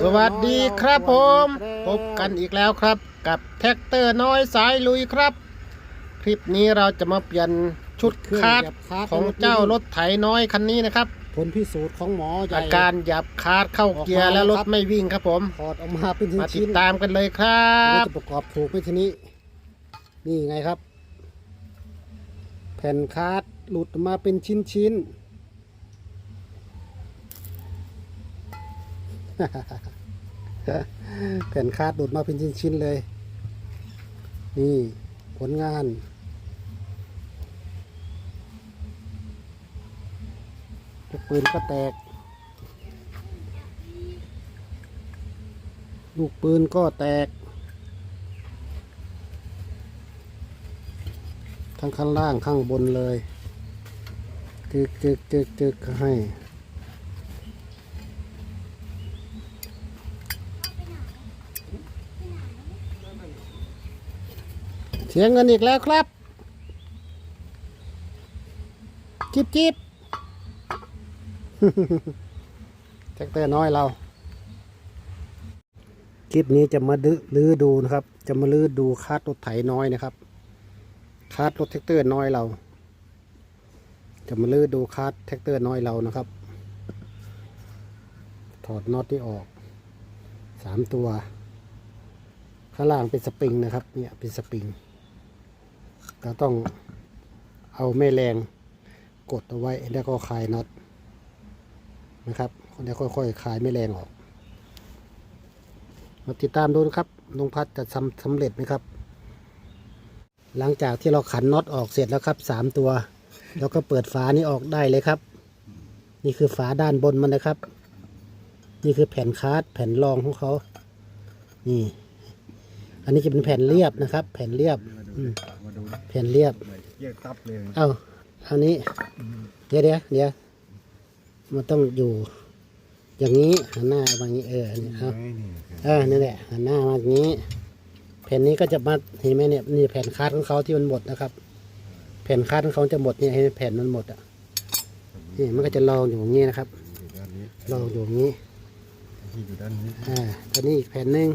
สวัสดีครับผม พบกันอีกแล้วครับกับแท็กเตอร์น้อยสายลุยครับ คลิปนี้เราจะมาเปลี่ยนชุดคาดของเจ้ารถไถน้อยคันนี้นะครับ ผลพิสูจน์ของหมอใหญ่อาการหยับคาดเข้าเกียร์แล้วรถไม่วิ่งครับผมถอดออกมาเป็นมาติชิ้ดนตามกันเลยครัๆเราบจะประกอบถูกไหมทีนี้ นี่ไงครับ แผ่นคาร์ดหลุดออกมาเป็นชิ้นๆ แผ่นคาร์ดหลุดมาเป็นชิ้นๆเลย นี่ผลงานลูกปืนก็แตก ลูกปืนก็แตก ทั้งข้างล่างข้างบนเลยจึกจึกจึกจึกให้ สียเงินอีกแล้วครับจิบจิบแท็กเตอร์น้อยเรา คลิปนี้จะมาดลื้อดูนะครับ จะมาลื้อดูคาดรถไถน้อยนะครับ คาดรถแท็กเตอร์น้อยเรา จะมาลื้อดูคาดแท็กเตอร์น้อยเรานะครับ ถอดน็อตที่ออกสามตัว ข้างล่างเป็นสปริงนะครับ เนี่ยเป็นสปริง เราต้องเอาแม่แรงกดเอาไว้แล้วก็คลายน็อตนะครับแล้วค่อยๆคลายแม่แรงออก มาติดตามดูนะครับลุงพัดจะทำสำเร็จไหมครับ หลังจากที่เราขันน็อตออกเสร็จแล้วครับสามตัว แล้วก็เปิดฝานี้ออกได้เลยครับ นี่คือฝาด้านบนมันนะครับ นี่คือแผ่นคาร์ดแผ่นรองของเขานี่ อันนี้จะเป็นแผ่นเรียบนะครับ แผ่นเรียบอืมมาดูนะแผ่นเรียบเยี่ยตับเลยเอาเอานี้ เดี๋ยวเดี๋ยวเดี๋ยวมันต้องอยู่ อย่างนี้หันหน้ามาอย่างนี้เอออันนี้เอานี่นี่เออนี่นแหละหันหน้ามาอย่างนี้ แผ่นนี้ก็จะมาเห็นไหมเนี่ยนี่แผ่นคาดของเขาที่มันหมดนะครับ แผ่นคาดของเขาจะหมดเนี่ยให้แผ่นมันหมดอะนี่มันก็จะรองอยู่อย่างนี้นะครับอยู่ด้านนี้รองอยู่อย่างนี้ที่อยู่ด้านนี้อ่าตัวนี้อีกแผ่นหนึ่ง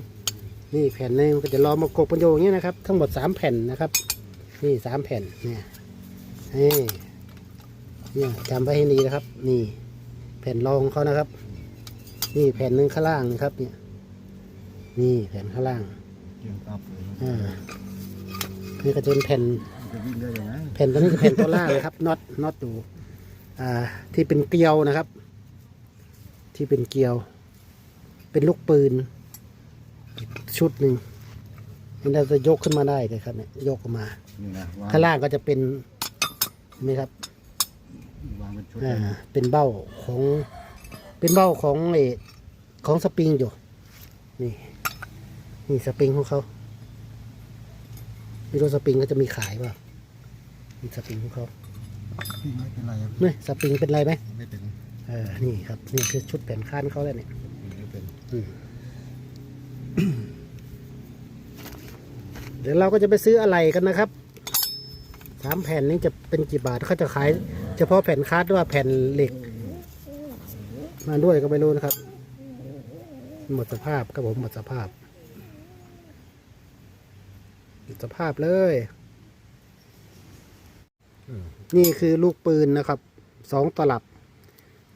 นี่อีกแผ่นหนึ่งมันก็จะรองมากบกันอยู่อย่างนี้นะครับ ทั้งหมดสามแผ่นนะครับ นี่สามแผ่นเนี่ยนี่เนี่ยจำไว้ให้ดีนะครับ นี่แผ่นรองของเขานะครับ นี่แผ่นหนึ่งข้างล่างนะครับ เนี่ย นี่แผ่นข้างล่างเยี่ยตับเลยอ่านี่ก็จะเป็นแผ่นจะวิ่งได้ยังไงแผ่นตัวนี้คือแผ่นตัวล่างเลยครับน็อตน็อตอยู่อ่า ที่เป็นเกลียวนะครับ ที่เป็นเกลียว เป็นลูกปืนอีก ชุดหนึ่งนี่เราจะยกขึ้นมาได้เลยครับเนี่ยยกออกมานี่นะวางข้างล่างก็จะเป็นเห็นไหมครับวางเป็นชุดอ่าเป็นเบ้าของ เป็นเบ้าของเออของสปริงอยู่ นี่นี่สปริงของเขาไม่รู้สปริงเขาจะมีขายเปล่านี่สปริงของเขาวิ่งไม่เป็นไรครับเนี่ยสปริงเป็นไรไหมไม่เป็นเออนี่ครับนี่คือชุดแผ่นคานเขาแล้วเนี่ยไม่เป็นอืม ดี๋ยวเราก็จะไปซื้ออะไรกันนะครับสามแผ่นนี้จะเป็นกี่บาทเขาจะขาย เฉพาะแผ่นคาร์ดด้วยแผ่นเหล็ก มาด้วยก็ไม่รู้นะครับ หมดสภาพครับผมหมดสภาพหมดสภาพเลยนี่คือลูกปืนนะครับสองตลับ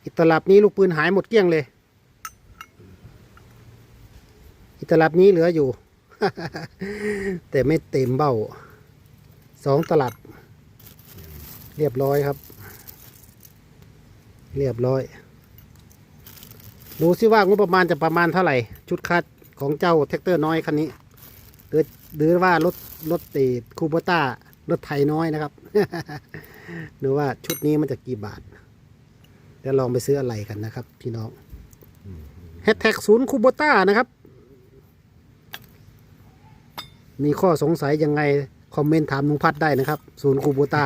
อีกตลับนี้ลูกปืนหายหมดเกลี้ยงเลย อีกตลับนี้เหลืออยู่ แต่ไม่เต็มเบ้าสองตลับ เรียบร้อยครับ เรียบร้อย ดูซิว่างบประมาณจะประมาณเท่าไหร่ ชุดคัดของเจ้าแท็กเตอร์น้อยคันนี้ หรือหรือว่ารถรถตีคูโบต้ารถไถน้อยนะครับหรือว่าชุดนี้มันจะกี่บาทเดี๋ยวลองไปซื้ออะไรกันนะครับ พี่น้องแฮชแท็กศูนย์คูโบต้านะครับ มีข้อสงสัยยังไง คอมเมนต์ถามลุงพัดได้นะครับ ศูนย์คูโบต้า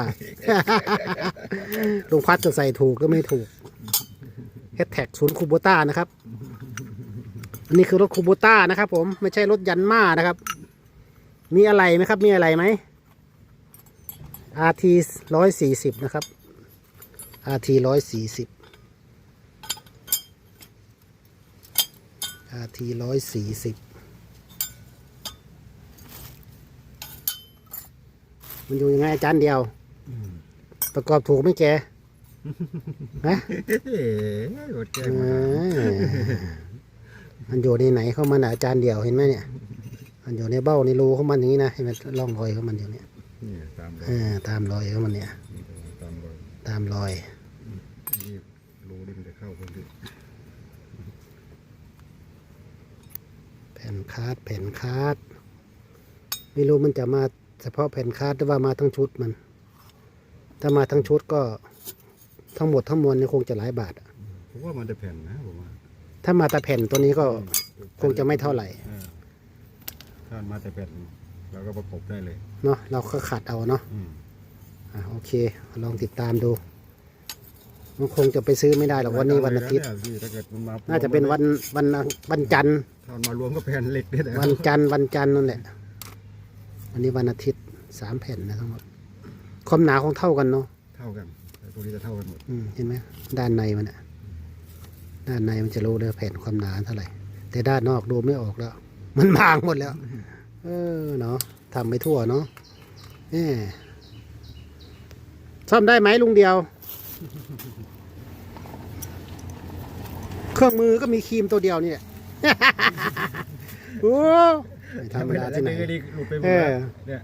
ลุงพัดจะใส่ถูกก็ไม่ถูกแฮชแท็กศูนย์คูโบต้านะครับอันนี้คือรถคูโบต้านะครับผมไม่ใช่รถยันมานะครับ มีอะไรไหมครับ มีอะไรไหม RT ร้อยสี่สิบนะครับ RT ร้อยสี่สิบ RT ร้อยสี่สิบ มันอยู่ยังไงอาจารย์เดียว ประกอบถูกไหมแกฮะเฮ้ยอดแก้เอมอมันอยู่ในไหนเข้ามันอะอาจารย์เดียวเห็นไหมเนี่ย มันอยู่ในเบ้าในรูของมันอย่างนี้นะเห็นไหมร่องรอยของมันอยู่เนี่ยนี่ตามรอเอยอตามรอยของมันเนี่ย ตามรอยตามรอยนี่รูนี่มันจะเข้าคนที่แผ่นคาดแผ่นคาดไม่รู้มันจะมา เฉพาะแผ่นคาดหรือว่ามาทั้งชุดมัน ถ้ามาทั้งชุดก็ทั้งหมดทั้งมวลเนี่ยคงจะหลายบาทอะผมว่ามันจะแผ่นนะผมว่าถ้ามาแต่แผ่นตัวนี้ก็คงจะไม่เท่าไหร่ เออถ้ามันมาแต่แผ่นเราก็ประกบได้เลย เนาะเราก็ขัดเอาเนาะอืมอะโอเค ลองติดตามดู มันคงจะไปซื้อไม่ได้หรอกวันนี้วันอาทิตย์เยพี่ถ้าเกิดมันมาน่าจะเป็นวันวันวันจันทร์ถ้ามันมารวมก็แผ่นเหล็กนี่แหละวันจันทร์วันจันทร์นั่นแหละ วันนี้วันอาทิตย์สามแผ่นนะทั้งหมดความหนาของเท่ากันเนาะเท่ากันแต่ตัวนี้จะเท่ากันหมดอืมเห็นไหมด้านในมันอะด้านในมันจะรู้เลยแผ่นความหนาเท่าไหร่ แต่ด้านนอกดูไม่ออกแล้ว มันบางหมดแล้ว เออเนาะทำไม่ทั่วเนาะแหมซ่อมได้ไหมลุงเดียว เครื่องมือก็มีครีมตัวเดียวนี่แหละ โอ้ ไม่ธรรมดาที่ไหนแล้วก็ดีหลุดไปหมดเออแล้วเนี่ย